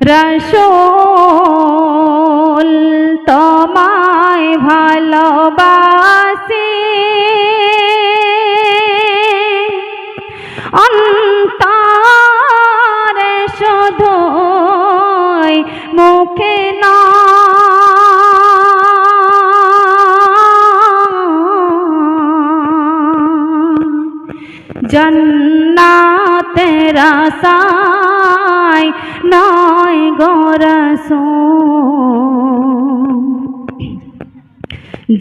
রসোল তোমায় ভালোবাসি। অন্তরে শুধু মুখে না জন্নাতের আশায় নয় গোরসো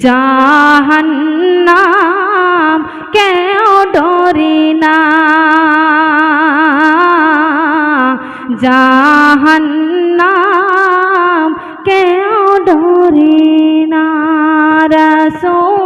জাহান্নাম কেউ ডরি না। জাহান্নাম কেউ ডরি না। রসূল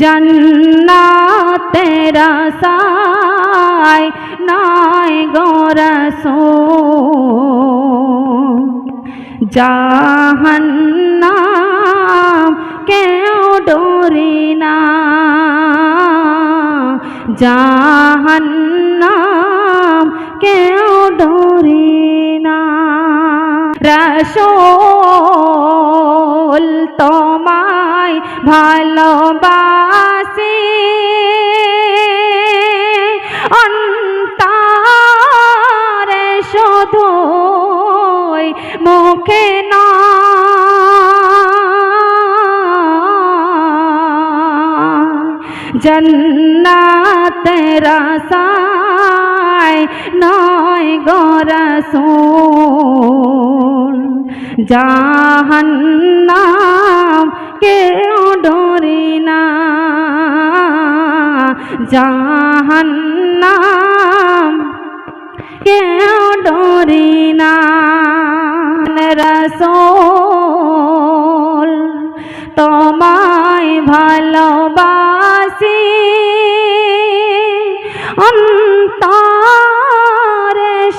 জন্নাতের আশায় নাই গোরসো জাহান্নাম কেউ ডরি না। জাহান্নাম কেউ ডরি না। রসোল তোমায় ভালোবাসি। মুখে না? জন্নাতের আশায় নয় গরসোল জাহান্নাম কেউ ডরি না। জাহান্নাম কেউ ডরি না। রসোল তোমায় ভালোবাসি। অন্তরে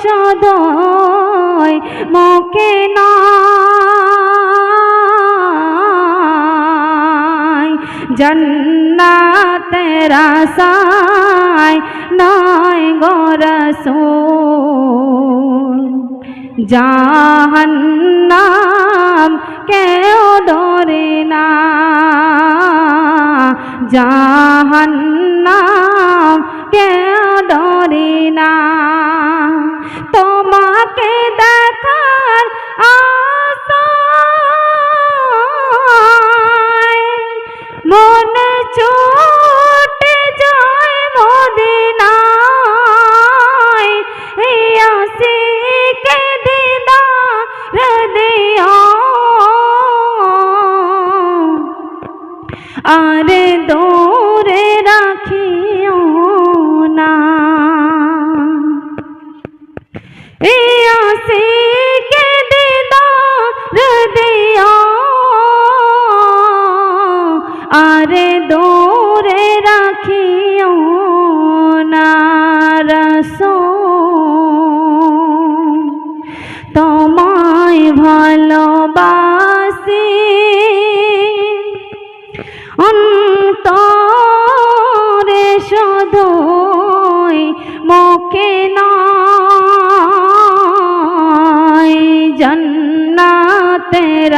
সদয় মুখে নাই। জন্নাতের আশায় নয় গোরসোল জাহান্নাম কেউ ডরে না। জাহান্নাম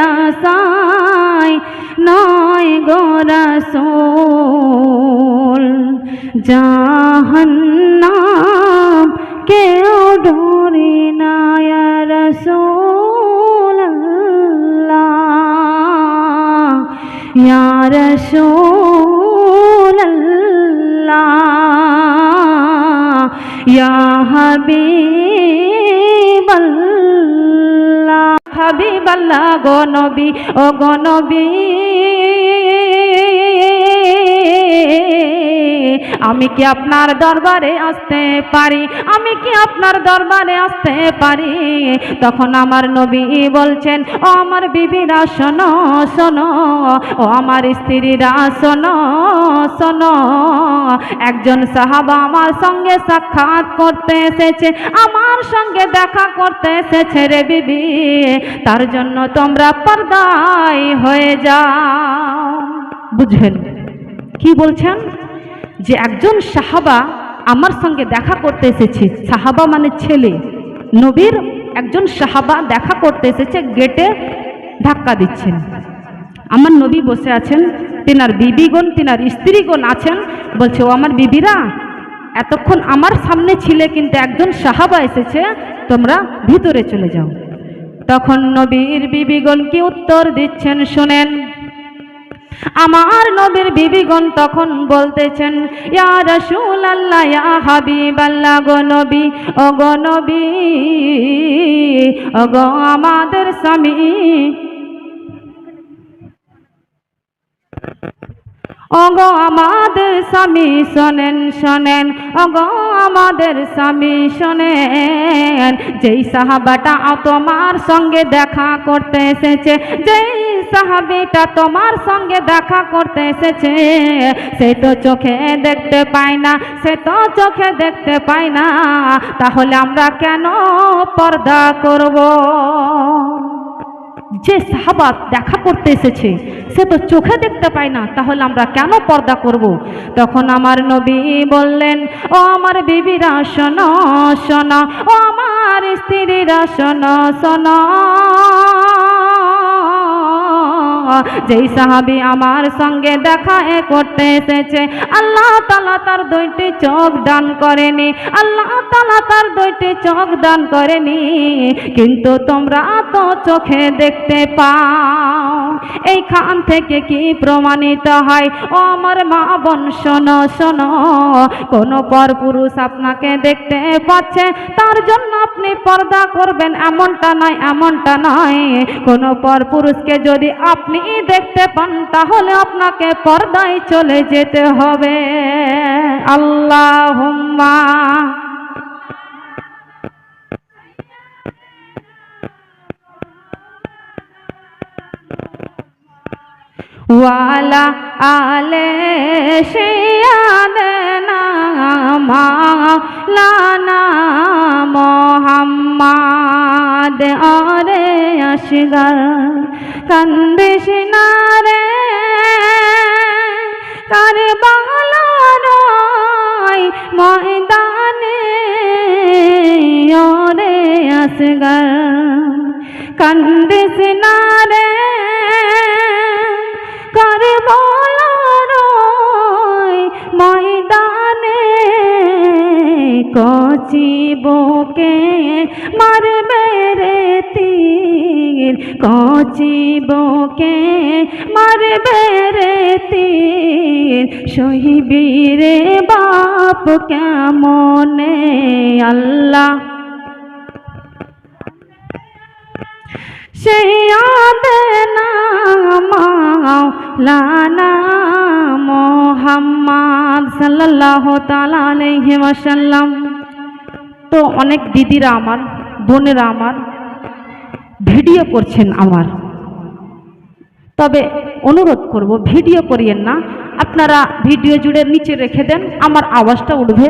আশায় নয় গোরসোল জাহান্নাম কেউ ডরে না রসোল ইয়া রসোল ইয়া হাবিব আল্লাহ গো নবী ও গো নবী। আমি কি আপনার দরবারে আসতে পারি? আমি কি আপনার দরবারে আসতে পারি? তখন আমার নবী বলছেন, ও আমার বিবিরা, শোনো শোনো, ও আমার স্ত্রীরা, শোনো শোনো, একজন সাহাবা আমার সঙ্গে সাক্ষাৎ করতে এসেছে, আমার সঙ্গে দেখা করতে এসেছে রে বিবি, তার জন্য তোমরা পর্দায় হয়ে যাও। বুঝলেন কি বলছেন? যে একজন সাহাবা আমার সঙ্গে দেখা করতে এসেছে। সাহাবা মানে ছেলে। নবীর একজন সাহাবা দেখা করতে এসেছে, গেটে ধাক্কা দিচ্ছেন। আমার নবী বসে আছেন, তেনার বিবিগণ, তেনার স্ত্রীগণ আছেন। বলছে, ও আমার বিবিরা, এতক্ষণ আমার সামনে ছিলে কিন্তু একজন সাহাবা এসেছে, তোমরা ভিতরে চলে যাও। তখন নবীর বিবিগণ কি উত্তর দিচ্ছেন, শোনেন আমার নবীর বিবিগণ তখন বলতেছেন, ইয়া রাসূল আল্লাহ ইয়া হাবিব আল্লাহ গো নবী আমাদের স্বামী। ওগো আমাদের স্বামী, শোনেন শোনেন ওগো আমাদের স্বামী, শোনেন। যেই সাহাবাটা তোমার সঙ্গে দেখা করতে এসেছে, যেই সাহাবিটা তোমার সঙ্গে দেখা করতে এসেছে। সে তো চোখে দেখতে পায় না, সে তো চোখে দেখতে পায় না। তাহলে আমরা কেন পর্দা করব? যে সাহাবা দেখা করতে এসেছে, সে তো চোখে দেখতে পায় না, তাহলে আমরা কেন পর্দা করব। তখন আমার নবী বললেন, ও আমার বিবিরা, শোনো শোনো, ও আমার স্ত্রীরা, শোনো শোনো। যেই সাহাবি আমার সঙ্গে দেখা করতে এসেছে, আল্লাহ তালা তার দুইটি চোখ দান করেনি, আল্লাহ তালা তার দুইটি চোখ দান করেনি, কিন্তু তোমরা তো চোখে দেখতে পাও। এইখান থেকে কি প্রমাণিত হয়? ও আমার মা বোন, শোনো শোনো। কোনো পর পুরুষ আপনাকে দেখতে পাচ্ছে, তার জন্য আপনি পর্দা করবেন। এমনটা নয় এমনটা নয়। কোনো পর পুরুষকে যদি আপনি দেখতে পান, তাহলে আপনাকে পর্দায় চলে যেতে হবে। আল্লাহ ওয়ালা আলে শিয়াদনা মাওলানা মোহাম্মদ আরে আসগর কান্দিস না রে কারবালার ময়দানে ওরে আসগর কান্দিস না রে কচি বুকে মারবে রে তীর কচি বুকে মারবে রে তীর সহিবি রে বাপ কেমনে আল্লাহ? মাওলানা মোহাম্মদ সাল্লাল্লাহু তাআলা আলাইহি ওয়াসাল্লাম। তো অনেক দিদিরা আমার, বোনেরা আমার, ভিডিও করছেন আমার। তবে অনুরোধ করব, ভিডিও করিয়েন না। আপনারা ভিডিও জুড়ে নিচে রেখে দেন, আমার আওয়াজটা উঠবে,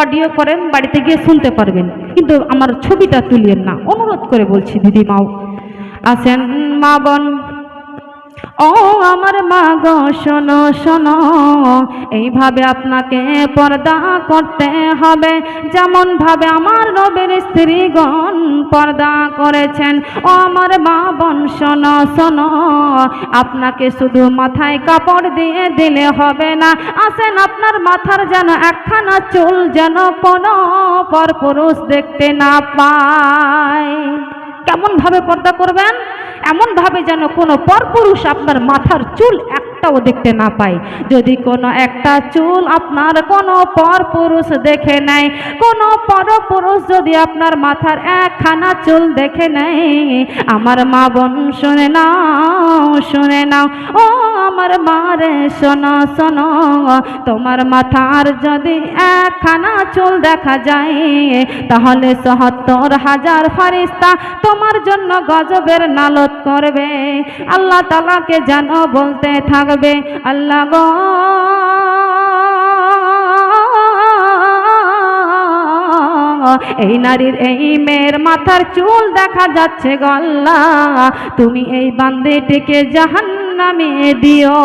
অডিও করেন, বাড়িতে গিয়ে শুনতে পারবেন। কিন্তু আমার ছবিটা তুলিয়েন না। অনুরোধ করে বলছি, দিদিমাও। আছেন মা বোন ও আমার মা গো, শোনো শোনো। এইভাবে আপনাকে পর্দা করতে হবে। যেমন ভাবে আমার নবীর স্ত্রীগণ পর্দা করেছেন। ও আমার মা বোন, শোনো শোনো। আপনাকে শুধু মাথায় কাপড় দিয়ে দিলে হবে না। আসেন আপনার মাথার যেন একখানা চুল যেন কোনো পর পুরুষ দেখতে না পায়। কেমন ভাবে পর্দা করবেন? এমন ভাবে যেন কোনো পরপুরুষ আপনার মাথার চুল একটাও দেখতে না পায়। যদি কোনো একটা চুল আপনার কোনো পরপুরুষ দেখে নেয়, কোনো পরপুরুষ যদি আপনার মাথার একখানা চুল দেখে নেয়, আমার মা বোন শুনে নাও শুনে নাও, ও আমার মারে শোনো শোনো, তোমার মাথার যদি একখানা চুল দেখা যায়, তাহলে সহত্তর হাজার ফারিস্তা তোমার জন্য গজবের নালত করবে। আল্লাহ তালাকে যেন বলতে থাকবে, আল্লাহ গো। এই নারীর এই মেয়ের মাথার চুল দেখা যাচ্ছে গল্লা তুমি এই বান্দিটিকে জাহান্নামে দিও,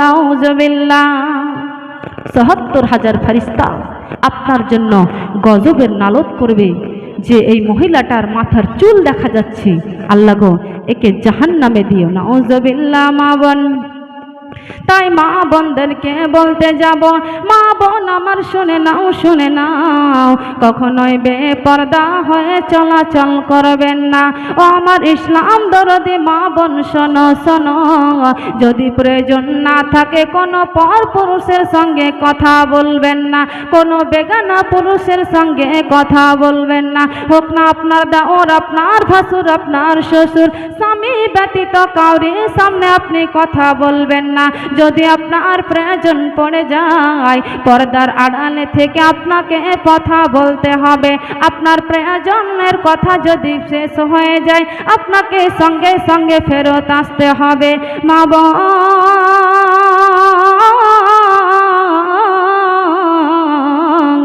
নাউজবিল্লাহ। সহত্তর হাজার ফারিস্তা আপনার জন্য গজবের নালত করবে। যে এই মহিলাটার মাথার চুল দেখা যাচ্ছে, আল্লাহ গো, একে জাহান নামে দিও না। ওজবিল্লা মা বোন। তাই মা বোনদেরকে বলতে যাব, মা বোন আমার শুনে নাও শুনে নাও, কখনোই বেপর্দা হয়ে চলাচল করবেন না। ও আমার ইসলাম দরদি মা বোন, শোনো শোনো, যদি প্রয়োজন না থাকে কোনো পর পুরুষের সঙ্গে কথা বলবেন না, কোনো বেগানা পুরুষের সঙ্গে কথা বলবেন না। হোক না আপনার দাওর, আপনার ভাসুর, আপনার শ্বশুর, স্বামী ব্যতীত কাউরি সামনে আপনি কথা বলবেন না। যদি আপনার প্রয়োজন পড়ে যায়, পর্দার আড়ালে থেকে আপনাকে কথা বলতে হবে। আপনার প্রয়োজনের কথা যদি শেষ হয়ে যায়, আপনাকে সঙ্গে সঙ্গে ফেরত আসতে হবে। মা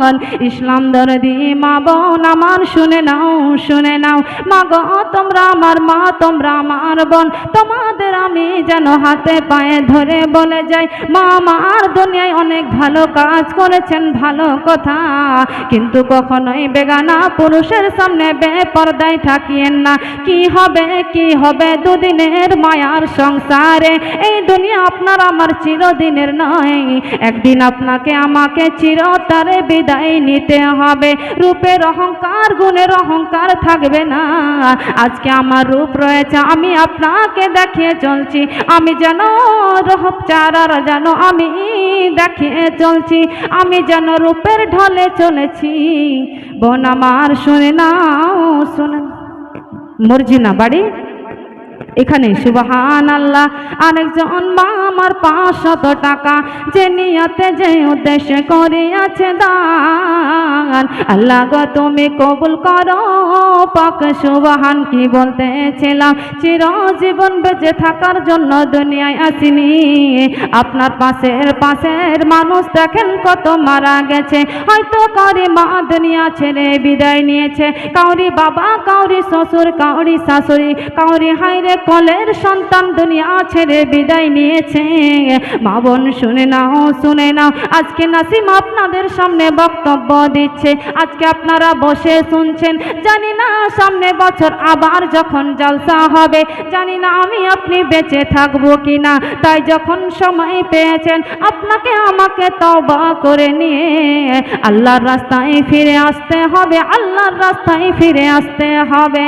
বোন ইসলাম দরদি মা বোন আমার শুনে নাও শুনে নাও। মা গো তোমরা আমার মা, তোমরা আমার বোন। তোমাদের আমি যেন হাতে পায়ে ধরে বলে যাই। মা আমার দুনিয়ায় অনেক ভালো কাজ করেছেন, ভালো কথা। কিন্তু কখনোই বেগানা পুরুষের সামনে বেপর্দায় থাকিয়েন না। কি হবে কি হবে দুদিনের মায়ার সংসারে? এই দুনিয়া আপনার আমার চিরদিনের নয়। একদিন আপনাকে, আমাকে চিরতারে বিদায় নিতে হবে। রূপের অহংকার, গুণের অহংকার থাকবে না। আজকে আমার রূপ রয়েছে, আমি আপনাকে দেখিয়ে চলছি। আমি যেন রহব চারার, যেন আমি দেখিয়ে চলছি। আমি যেন রূপের ঢলে চলেছি। বোন আমার, শুনে নাও, শুনে মর্জিনা, বাড়ি? এখানে সুবাহান আল্লাহ আরেকজন মা আমার পাঁচশত টাকা যে নিয়তে যে উদ্দেশ্যে করিয়াছে দান। আল্লাহ গো, তুমি কবুল করো। পাক সুবাহান কি বলতেছিলাম, চিরজীবন বেঁচে থাকার জন্য দুনিয়ায় আসিনি। আপনার পাশের পাশের মানুষ দেখেন কত মারা গেছে। হয়তো কাউরি মা দুনিয়া ছেড়ে বিদায় নিয়েছে। কাউরি বাবা, কাউরি শ্বশুর, কাউরি শাশুড়ি, কাউরি হাইরে কলের সন্তান দুনিয়া ছেড়ে বিদায় নিয়েছে। মা বোন, শুনে নাও শুনে নাও। আজকে নাসিম আপনাদের সামনে বক্তব্য দিচ্ছে। আজকে আপনারা বসে শুনছেন। জানি না সামনে বছর আবার যখন জলসা হবে, জানি না আমি আপনি বেঁচে থাকব কি না তাই যখন সময় পেয়েছেন, আপনাকে আমাকে তবা করে নিয়ে আল্লাহর রাস্তায় ফিরে আসতে হবে, আল্লাহর রাস্তায় ফিরে আসতে হবে।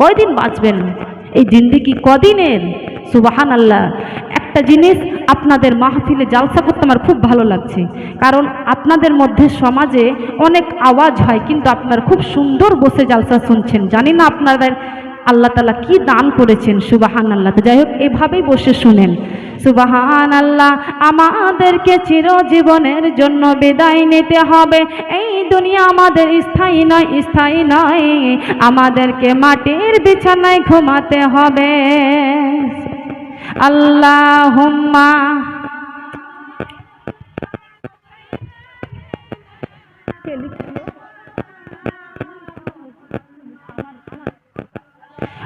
কয়দিন বাঁচবেন? এই জিন্দিগি কদিনের? সুবাহান আল্লাহ একটা জিনিস আপনাদের মাহফিলে জালসা করতে আমার খুব ভালো লাগছে। কারণ আপনাদের মধ্যে সমাজে অনেক আওয়াজ হয়, কিন্তু আপনারা খুব সুন্দর বসে জালসা শুনছেন। জানি না আপনাদের আল্লাহ তালা কি দান করেছেন? সুবাহান আল্লাহ তো যাই হোক এভাবেই বসে শুনেন। সুবাহান আল্লাহ আমাদেরকে চিরজীবনের জন্য বিদায় নিতে হবে। এই দুনিয়া আমাদের স্থায়ী নয় স্থায়ী নয়। আমাদেরকে মাটির বিছানায় ঘুমাতে হবে। আল্লাহ হুম্মা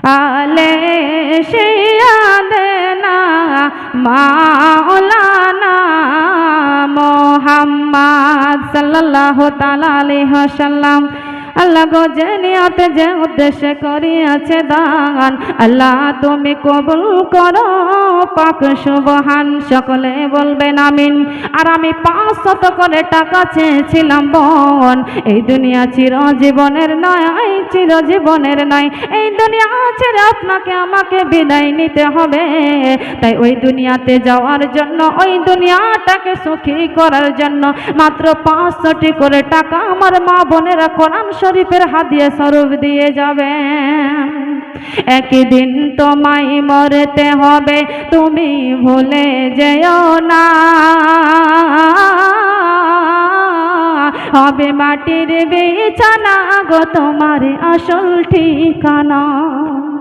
আলে শিয়াদেনা মাওলানা মোহাম্মদ সাল্লাল্লাহু তাআলা আলাইহি ওয়াসাল্লাম। আল্লাহ গো যে যে উদ্দেশ্যে করিয়াছে দান, আল্লাহ তুমি কবুল করো, পাক সুবহান, সকলে বলবেন আমিন। আর আমি পাঁচ শত করে টাকা চেয়েছিলাম বোন, এই দুনিয়া চিরজীবনের নয়, এই চিরজীবনের নয়, এই দুনিয়া ছেড়ে আপনাকে, আমাকে বিদায় নিতে হবে। তাই ওই দুনিয়াতে যাওয়ার জন্য, ওই দুনিয়াটাকে সুখী করার জন্য মাত্র পাঁচশোটি করে টাকা আমার মা বোনেরা কোরআন শরীফের হাদিয়ে স্বরূপ দিয়ে যাবে। একদিন তোমায় মরতে হবে, তুমি ভুলে যেও না। হবে মাটির বিছানা গো তোমার আসল ঠিকানা।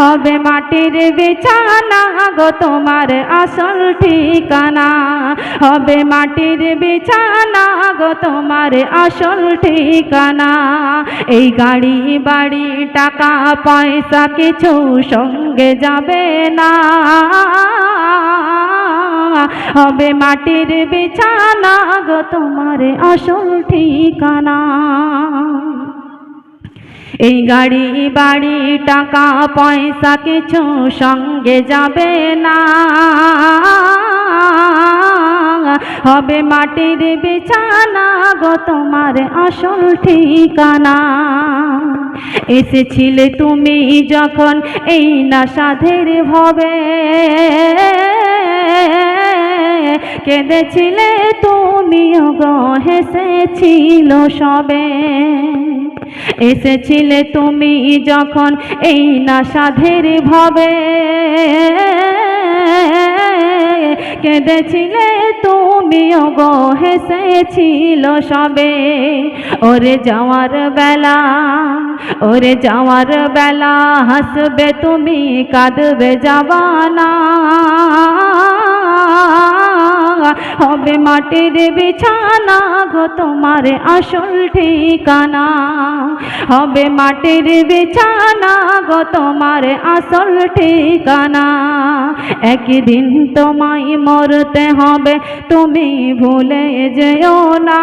হবে মাটির বিছানা গো তোমার আসল ঠিকানা। হবে মাটির বিছানা গো তোমার আসল ঠিকানা। এই গাড়ি, বাড়ি, টাকা, পয়সা কিছু সঙ্গে যাবে না। হবে মাটির বিছানা গো তোমার আসল ঠিকানা। এই গাড়ি বাড়ি টাকা, পয়সা কিছু সঙ্গে যাবে না। হবে মাটির বিছানা গো তোমার আসল ঠিকানা। এসেছিলে তুমি যখন এই না সাধের ভবে। কেঁদেছিলে তুমিও গো, হেসেছিল সবে। এসেছিলে তুমি যখন এই না সাধের ভবে। কেঁদেছিলে তুমিও গো হেসেছিল সবে। ওরে যাওয়ার বেলা, ওরে যাওয়ার বেলা হাসবে তুমি, কাঁদবে যাবানা হবে মাটির বিছানা গো তোমার আসল ঠিকানা। হবে মাটির বিছানা গো তোমার আসল ঠিকানা। একদিন তোমায় মরতে হবে, তুমি ভুলে যেও না।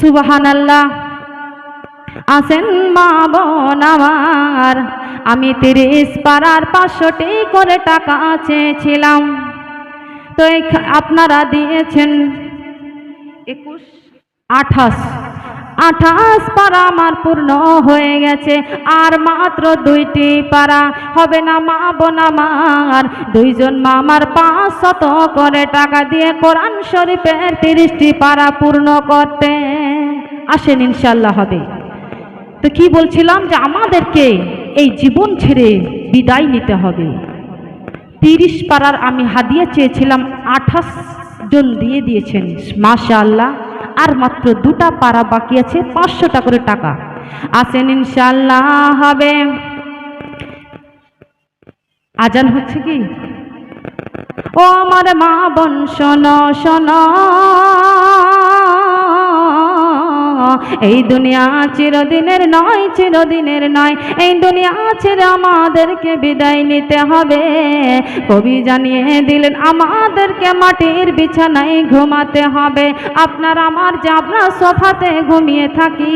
সুবাহান আল্লাহ আসেন মা বোন আমার আমি তিরিশ পাড়ার পাঁচশোটি করে টাকা চেয়েছিলাম। তো আপনারা দিয়েছেন একুশ, আঠাশ। আঠাশ পাড়া আমার পূর্ণ হয়ে গেছে, আর মাত্র দুইটি পারা হবে না মা বোন আমার, দুইজন মামার পাঁচ শত করে টাকা দিয়ে কোরআন শরীফের তিরিশটি পারা পূর্ণ করতে। আসেন ইনশাল্লাহ হবে। তো কি বলছিলাম যে আমাদেরকে এই জীবন ছেড়ে বিদায় নিতে হবে। তিরিশ পাড়ার আমি হাদিয়া চেয়েছিলাম, আঠাশ জন দিয়ে দিয়েছেন। মাশা আল্লাহ আর মাত্র দুটা পাড়া বাকি আছে, পাঁচশোটা করে টাকা। আসেন ইনশাল্লাহ হবে। আজান হচ্ছে কি? ও আমার মা বোন, শোনো শোনো। এই দুনিয়া চিরদিনের নয় চিরদিনের নয়। এই দুনিয়া ছেড়ে আমাদেরকে বিদায় নিতে হবে। কবি জানিয়ে দিলেন, আমাদেরকে মাটির বিছানায় ঘুমাতে হবে। আপনার আমার যে আমরা সোফাতে ঘুমিয়ে থাকি,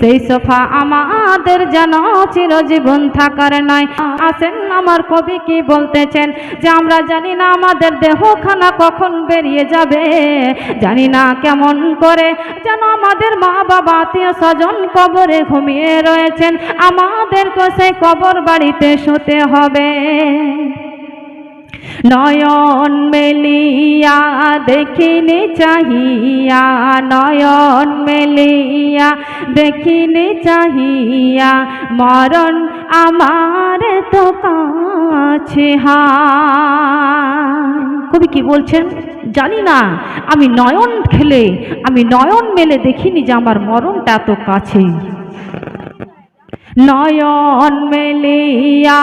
সেই সোফা আমাদের যেন চিরজীবন থাকার নয়। আসেন আমার কবি কি বলতেছেন, যে আমরা জানি না আমাদের দেহখানা কখন বেরিয়ে যাবে। জানি না কেমন করে যেন আমাদের মা বাবা আত্মীয় স্বজন কবরে ঘুমিয়ে রয়েছেন আমাদেরকে সেই কবর বাড়িতে শুতে হবে নয়ন মেলিয়া দেখিনে চাহিয়া, নয়ন মেলিয়া দেখিনে চাহিয়া, মরণ আমার তো কাছে হায়। কবি কি বলছেন? জানি না, আমি নয়ন খেলে, আমি নয়ন মেলে দেখিনি যে আমার মরণটা এত কাছে নয়ন মেলিয়া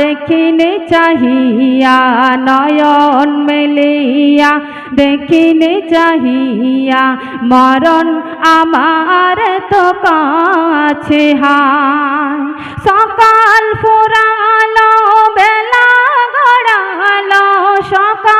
দেখিনে চাহিয়া, নয়ন মেলিয়া দেখিনে চাহিয়া, মরণ আমার তো কাছে হায়। সকাল ফুরালো, বেলা গড়ালো, সকাল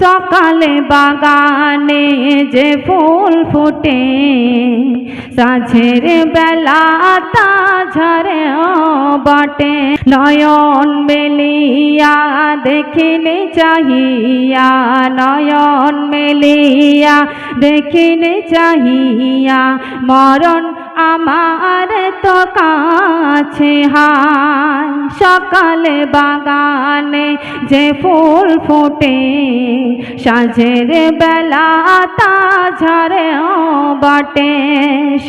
সকালে বাগানে যে ফুল ফুটে, সাঝের বেলা তা ঝরে বটে। নয়ন মেলিয়া দেখিনে চাহিয়া, নয়ন মেলিয়া দেখিনে চাহিয়া। মরণ আমার তো কাছে হায়, সকালে বাগানে যে ফুল ফোটে সাঁঝের বেলা তা ঝরে বটে,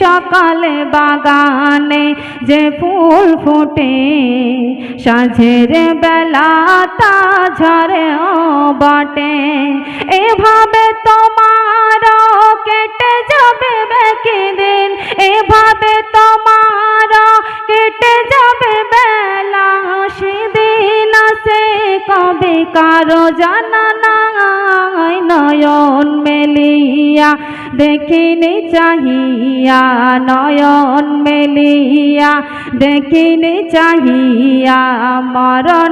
সকালে বাগানে যে ফুল ফোটে, সাঁঝের বেলা তা ঝরে বটে। এভাবে তোমার কেটে যাবে বেকি দিন, এভাবে তোমার কবে কারও জানা নাই, নয়ন মেলিয়া, দেখিনে চাহিয়া, নয়ন মেলিয়া, দেখিনে চাহিয়া, মরণ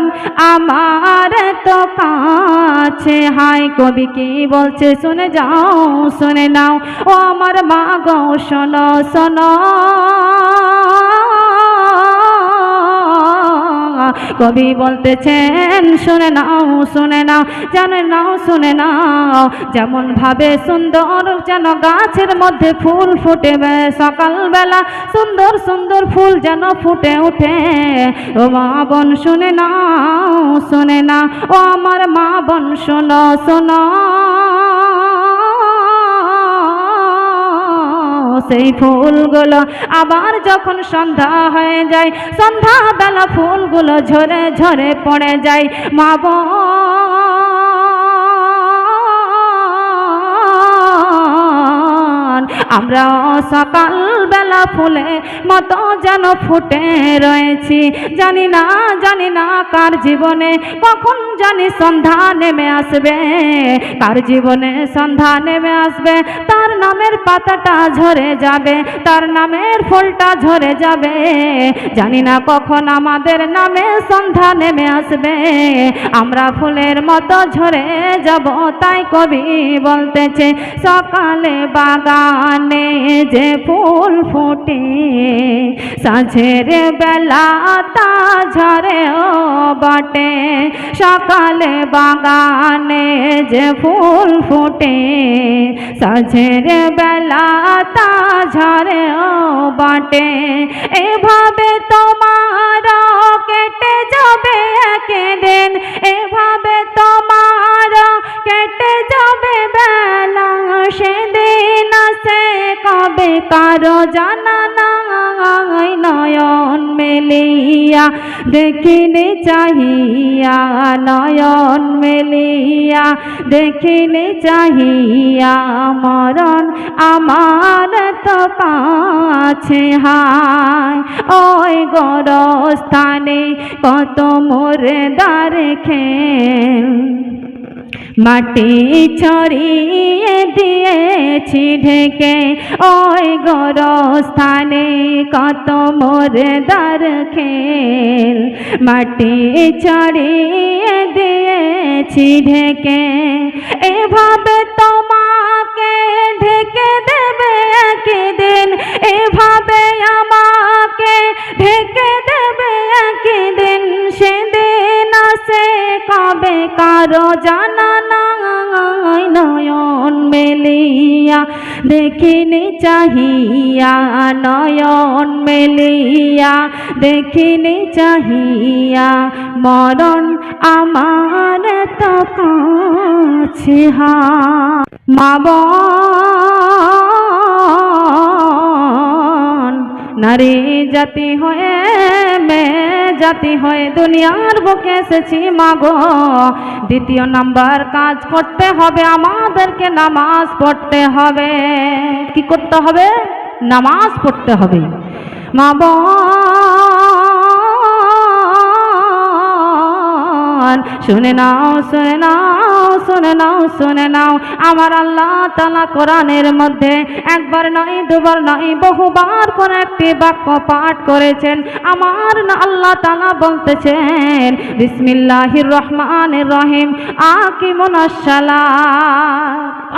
আমার তো কাছে। হাই কবি, কি বলছে? শুনে যাও, শুনে নাও। ও আমার মা গো, শোনো শোনো। কবি বলতেছেন, শুনে নাও শুনে নাও, জানে নাও, শুনে নাও, যেমন ভাবে সুন্দর যেন গাছের মধ্যে ফুল ফুটে সকালবেলা সুন্দর সুন্দর ফুল যেন ফুটে ওঠে। ও মা বোন, শুনে নাও, শুনে না ও আমার মা বোন, শোনো শোনো। সেই ফুলগুলো আবার যখন সন্ধ্যা হয়ে যায়, সন্ধ্যাবেলা ফুলগুলো ঝরে ঝরে পড়ে যায়। মা আমরা সকালবেলা ফুলে মতো যেন ফুটে রয়েছি। জানি না জানি না কার জীবনে, কখন জানি সন্ধ্যা নেমে আসবে। কার জীবনে সন্ধ্যা নেমে আসবে, তার নামের পাতাটা ঝরে যাবে, তার নামের ফুলটা ঝরে যাবে। জানি না কখন আমাদের নামে সন্ধ্যা নেমে আসবে, আমরা ফুলের মতো ঝরে যাব, তাই কবি বলতেছে, সকালে বাগানে যে ফুল ফুটে, সাঁঝের বেলা তা ঝরে ও বটে। সকালে বাগানে যে ফুল ফুটে, সাঁঝের বেলা তা ঝরে ও বটে। এভাবে তোমার কেটে যাবে একদিন। এভাবে তোমার কেটে যাবে বেলা। সেদিন সে কবে কারও জানা নাই। নয়ন মেলিয়া দেখিলে চাহিয়া। নয়ন মেলিয়া দেখিলে চাহিয়া। মরণ আমার তো কাছে হায়। ওই গরস্থানে কত মোরে দারেখে মাটি ছড়িয়ে দিয়েছি ঢেকে। ওই গরস্থানে কত মোর দার খেল। মাটি ছড়িয়ে দিয়েছি ঢেকে। এভাবে দেখিনি চাহিয়া, নয়ন মেলিয়া। দেখিনি চাহিয়া, মরণ আমার তো কাছে মা নারী জাতি হয়ে মেয়ে জাতি হয়ে দুনিয়ার বুকে এসেছি মাগো। দ্বিতীয় নাম্বার কাজ করতে হবে, আমাদেরকে নামাজ পড়তে হবে। কি করতে হবে? নামাজ পড়তে হবে। মা বোন শুনে নাও শুনে নাও শুনে নাও শুনে নাও। আমার আল্লাহ তালা কোরআনের মধ্যে একবার নয়, দুবার নয়, বহুবার কোন একটি বাক্য পাঠ করেছেন। আমার না আল্লাহ তালা বলতেছেন, বিসমিল্লাহির রহমানির রহিম, আকিমুন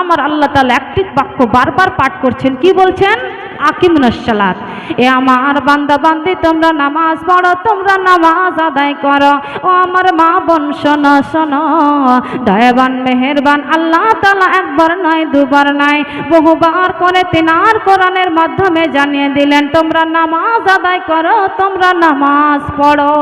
আমার আল্লাহ তালা একটি বাক্য বারবার পাঠ করছেন। কি বলছেন? আকিমুনাসালাত এ আমার বান্দা বান্দি, তোমরা নামাজ পড়ো, তোমরা নামাজ আদায় করো। ও আমার মা বোন, শোনো শোনো। দয়াবান, মেহেরবান, আল্লাহ তালা একবার নয়, দুবার নয়, বহুবার করে তিনার কোরআনের মাধ্যমে জানিয়ে দিলেন, তোমরা নামাজ আদায় করো, তোমরা নামাজ পড়ো।